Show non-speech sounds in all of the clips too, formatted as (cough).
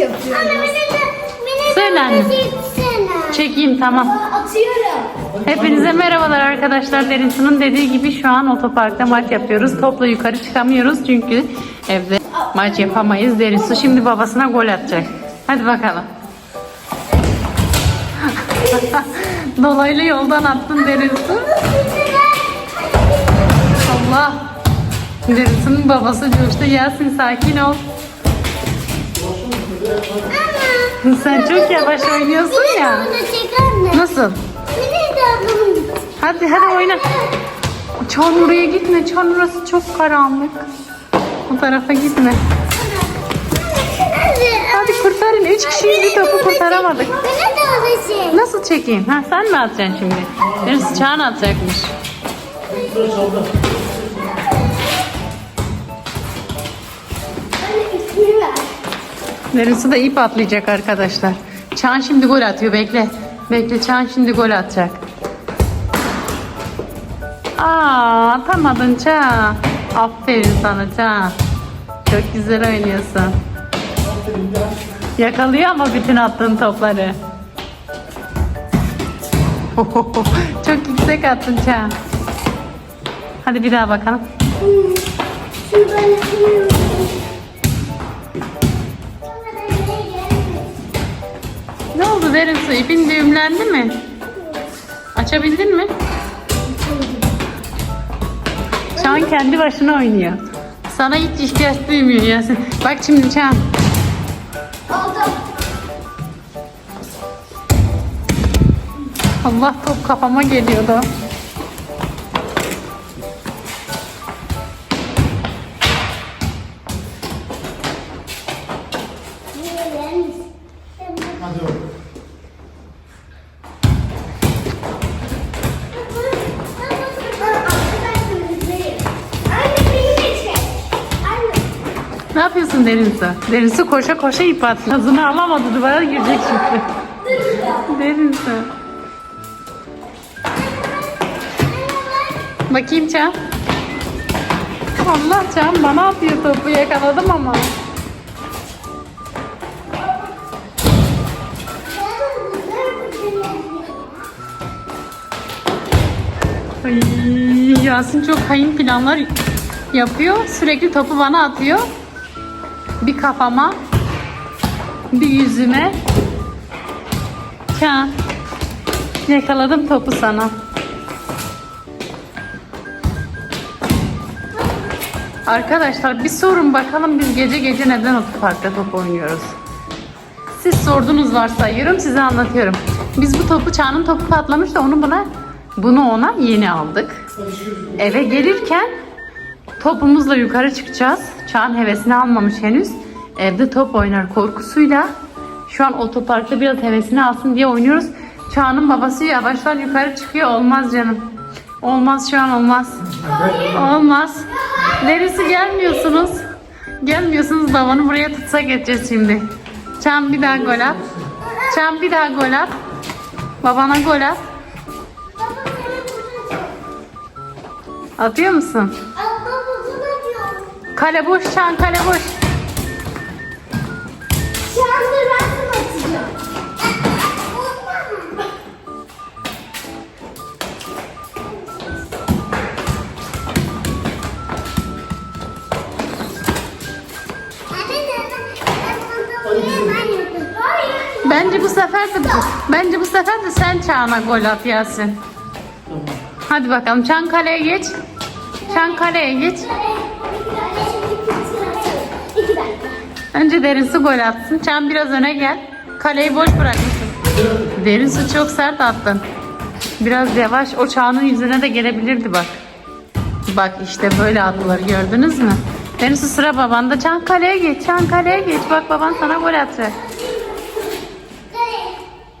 nasıl yapıyoruz? Anne Söyle anne. Çekeyim tamam. Atıyorum. Hepinize merhabalar arkadaşlar. Derinsu'nun dediği gibi şu an otoparkta maç yapıyoruz. Topla yukarı çıkamıyoruz çünkü evde maç yapamayız. Derinsu şimdi babasına gol atacak. Hadi bakalım. (laughs) Dolaylı yoldan attın Derinsu. Allah. Derinsu'nun babası coştu. Yasin sakin ol. (laughs) Sen çok yavaş oynuyorsun ya. Nasıl? Hadi hadi oyna. Çan oraya gitme. Çan orası çok karanlık. O tarafa gitme. Hadi. Kurtarın. Üç kişiyi bir topu kurtaramadık. Nasıl çekeyim? Ha sen mi atacaksın şimdi? Birisi Çağan atacakmış. Neresi de ip atlayacak arkadaşlar. Çağan şimdi gol atıyor. Bekle. Bekle Çağan şimdi gol atacak. Aa atamadın Çağan. Aferin sana Çağan. Çok güzel oynuyorsun. Yakalıyor ama bütün attığın topları. (laughs) Çok yüksek attın Çağan. Hadi bir daha bakalım. Ben Ne oldu derin su? İpin düğümlendi mi? Açabildin mi? Çağan kendi başına oynuyor. Sana hiç ihtiyaç duymuyor Yasin. Bak şimdi Çağan. Allah top kafama geliyordu. Ne yapıyorsun derin su? Derin su koşa koşa ip atıyor. Hızını alamadı duvara girecek şimdi. derin su. Bakayım Çağan. Allah Çağan bana atıyor topu yakaladım ama. Ay, Yasin çok hain planlar yapıyor. Sürekli topu bana atıyor. Bir kafama, bir yüzüme. Can. Yakaladım topu sana. Arkadaşlar bir sorun bakalım biz gece gece neden otoparkta top oynuyoruz? Siz sordunuz varsayıyorum size anlatıyorum. Biz bu topu Çağ'ın topu patlamış da onu buna bunu ona yeni aldık. Eve gelirken topumuzla yukarı çıkacağız. Çağ'ın hevesini almamış henüz. Evde top oynar korkusuyla. Şu an otoparkta biraz hevesini alsın diye oynuyoruz. Çağ'ın babası yavaştan yukarı çıkıyor. Olmaz canım. Olmaz şu an olmaz. Olmaz. Neresi gelmiyorsunuz? Gelmiyorsunuz babanı buraya tutsak edeceğiz şimdi. Çağın bir daha gol at. Çağın bir daha gol at. Babana gol at. Atıyor musun? Çağın kale boş. Şu anda resim atacağım. Bence bu sefer de bence bu sefer de sen Çağan'a gol at Yasin. Hadi bakalım Çan kaleye geç. Çan kaleye geç. Önce Derinsu gol atsın. Çan biraz öne gel. Kaleyi boş bırakmışsın. Derinsu çok sert attın. Biraz yavaş. O Çağan'ın yüzüne de gelebilirdi bak. Bak işte böyle attılar gördünüz mü? Derinsu sıra babanda. Çan kaleye geç. Çan kaleye geç. Bak baban sana gol atacak.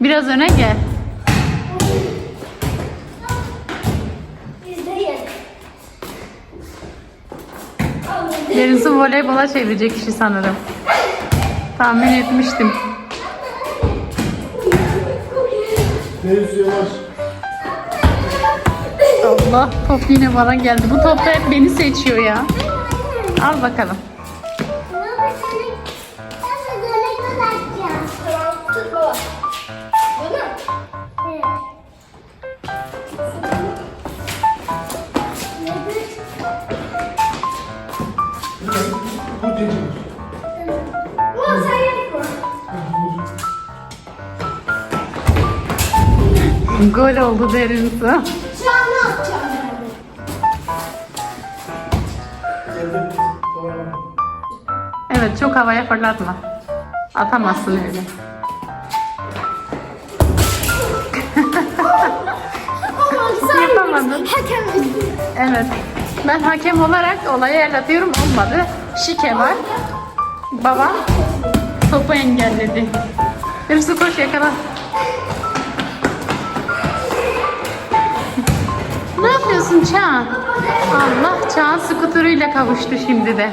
Biraz öne gel. Derinsu voleybola çevirecek kişi sanırım. Tahmin etmiştim. Yavaş. Allah top yine bana geldi. Bu top da hep beni seçiyor ya. Al bakalım. Gol oldu derin su. Şu an ne yapacağım. Evet çok havaya fırlatma. Atamazsın öyle. Yapamadın. Evet. Ben hakem olarak olayı el atıyorum olmadı. Şike var. Baba topu engelledi. Su koş yakala. Yapıyorsun Çağan? Allah Çağan skuteruyla kavuştu şimdi de.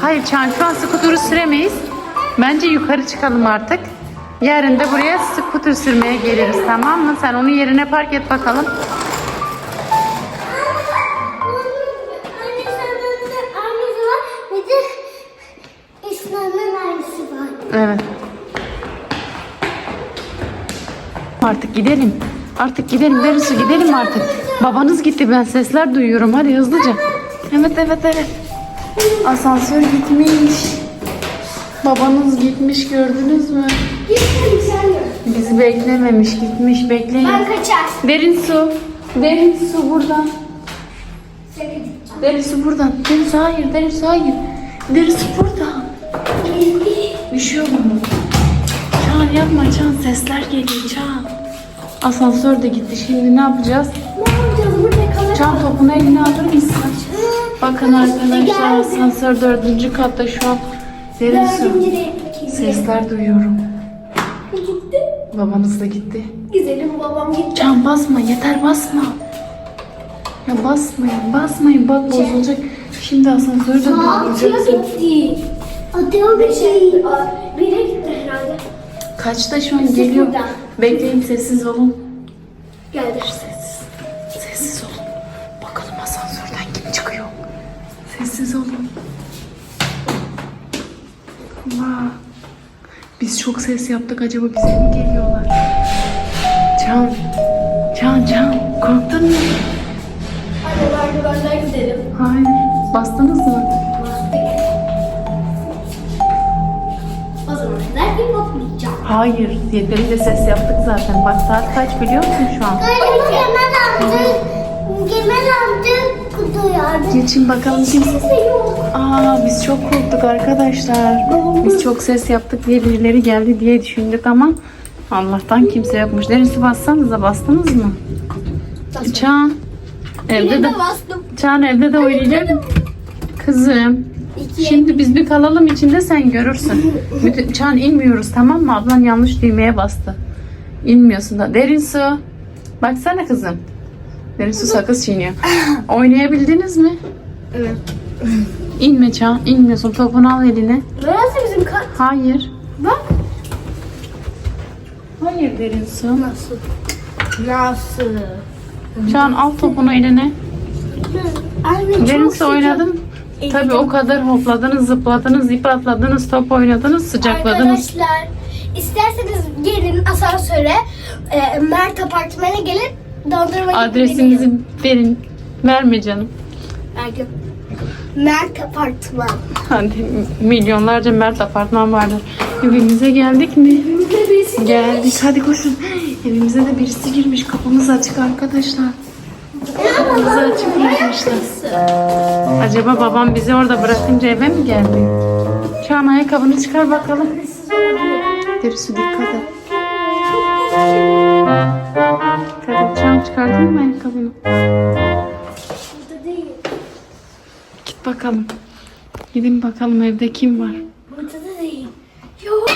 Hayır Çağan şu an skuturu süremeyiz. Bence yukarı çıkalım artık. Yarın da buraya skuter sürmeye geliriz tamam mı? Sen onu yerine park et bakalım. Evet. Artık gidelim. Artık gidelim. Derisi gidelim artık. Babanız gitti. Ben sesler duyuyorum. Hadi hızlıca. Evet evet evet. Asansör gitmiş. Babanız gitmiş gördünüz mü? Gitmedim sen de. Bizi beklememiş gitmiş bekleyin. Ben kaçar. Derin su. Derin su buradan. Derin su buradan. Derin su hayır. Derin su hayır. Derin su buradan. Üşüyor mu? Çağan yapma Çağan sesler geliyor Çağan. Asansör de gitti şimdi ne yapacağız? Topunu eline alır mısın? Bakın arkadaşlar asansör dördüncü katta şu an. Derin su. Sesler duyuyorum. Gitti. Babanız da gitti. Güzelim babam gitti. Çağan basma yeter basma. Ya basmayın basmayın bak bozulacak. Şimdi asansörü de durduracaksın. gitti. Atıyor bir şey. Bire gitti herhalde. Kaçta şu an geliyor? Bekleyin sessiz olun. Geldi. Biz çok ses yaptık. Acaba bize mi geliyorlar? Can. Can Can. Korktun mu? Hadi merdivenden gidelim. Hayır. Bastınız mı? O zaman kadar bir bakmayacağım. Hayır. Yeterince ses yaptık zaten. Bak saat kaç biliyor musun şu an? Kemal amca, Kemal amca kutuyordu. Geçin bakalım kim. Aa biz çok korktuk arkadaşlar. Biz çok ses yaptık diye birileri geldi diye düşündük ama Allah'tan kimse yokmuş. Derisi bassanıza bastınız mı? Çağan evde de. Çağan evde de oynayacak. Kızım. Şimdi biz bir kalalım içinde sen görürsün. Çağan inmiyoruz tamam mı? Ablan yanlış düğmeye bastı. İnmiyorsun da. Derin su. Baksana kızım. Su sakız çiğniyor. Oynayabildiniz mi? Evet. İnme Çağan. inmiyorsun. Topunu al eline. Neresi bizim kat? Hayır. Bak. Hayır derin su. Nasıl? Nasıl? Çağan al topunu eline. Derin su oynadın. Tabii o kadar hopladınız, zıpladınız, ip atladınız, top oynadınız, sıcakladınız. Arkadaşlar isterseniz gelin asansöre e, Mert apartmana gelin dondurma Adresinizi verin. Verme canım. Verdim. Mert apartman. Hadi milyonlarca Mert apartman vardır. Evimize geldik mi? Bizde birisi Geldik. Hadi koşun. Evimize de birisi girmiş. Kapımız açık arkadaşlar. Kapımızı açık bırakmışlar. Acaba babam bizi orada bırakınca eve mi geldi? Şu an ayakkabını çıkar bakalım. Derisi dikkat et. An çıkardın mı ayakkabını? Burada değil. Git bakalım. Gidin bakalım evde kim var. Burada da değil. Yok.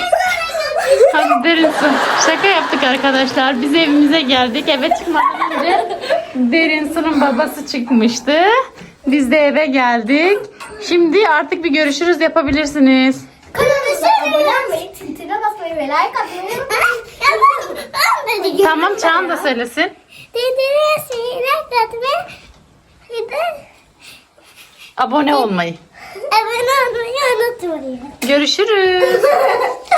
Hadi derin su. Şaka yaptık arkadaşlar. Biz evimize geldik. Eve çıkmadan önce derin su'nun babası çıkmıştı. Biz de eve geldik. Şimdi artık bir görüşürüz yapabilirsiniz. Kanalımıza abone olmayı, tintine basmayı ve like atmayı. Tamam Çağan da söylesin. Abone olmayı. abone olmayı unutmayın. Görüşürüz. (laughs)